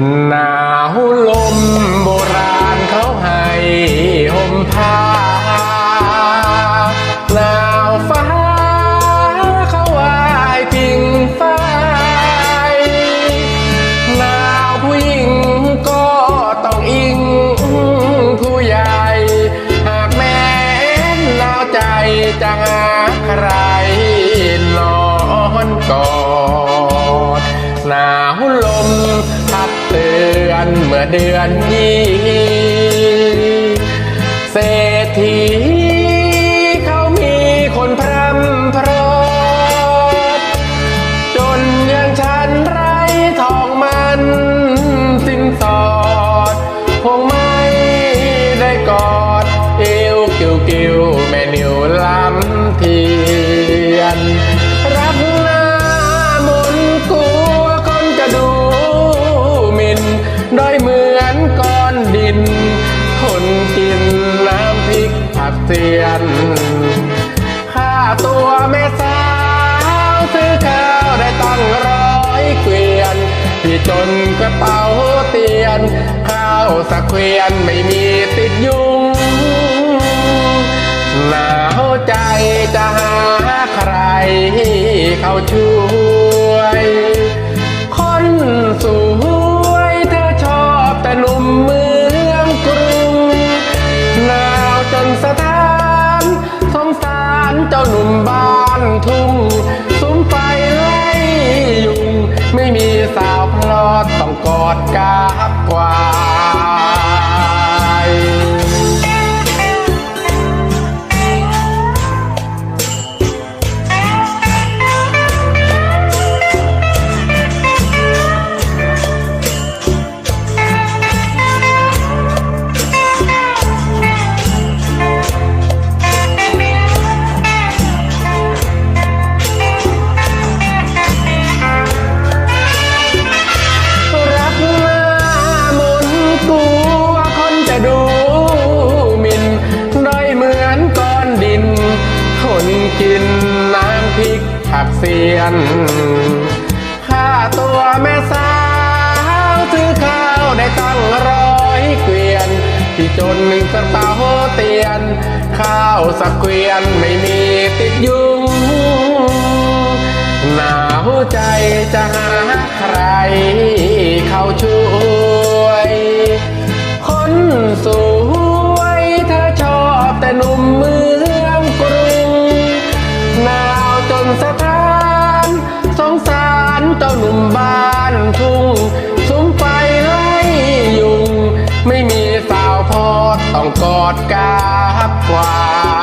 หนาวลมโบราณเขาให้ห่มผ้าหนาวฟ้าเขาวายพิงไฟหนาวผู้หญิงก็ต้องอิงผู้ใหญ่ หากแม้หนาวใจจะหาใครนอนกอดหนาว เมื่อเดือนยี่เศรษฐีเขามีคนพรำพรอดจนอย่างฉันไรทองมัน สียนค่าตัวแม่สาวซื้อข้าวได้ตั้งร้อยเกวียนที่จนกระเป๋าเตียน ข้าวสักเกวียนไม่มีติดยุงหนาวใจจะหาใครเขาช่วย เจ้าหนุ่มบ้านทุ่งสุมไฟไล่ยุง ไม่มีสาวพลอดต้องกอดกาบกวา ริกเสียนค่าตัวแม่สาวซื้อข้าวได้ตั้งร้อยเกวียน ที่จนหนึ่งกระเป๋าเตียน ข้าวสักเกวียนไม่มีติดยุงหนาวใจจะหาใครเข้าช่วย คนสวยเธอชอบแต่หนุ่มเมืองกรุง หนาวจนสะ ต้องกอดกาบควาย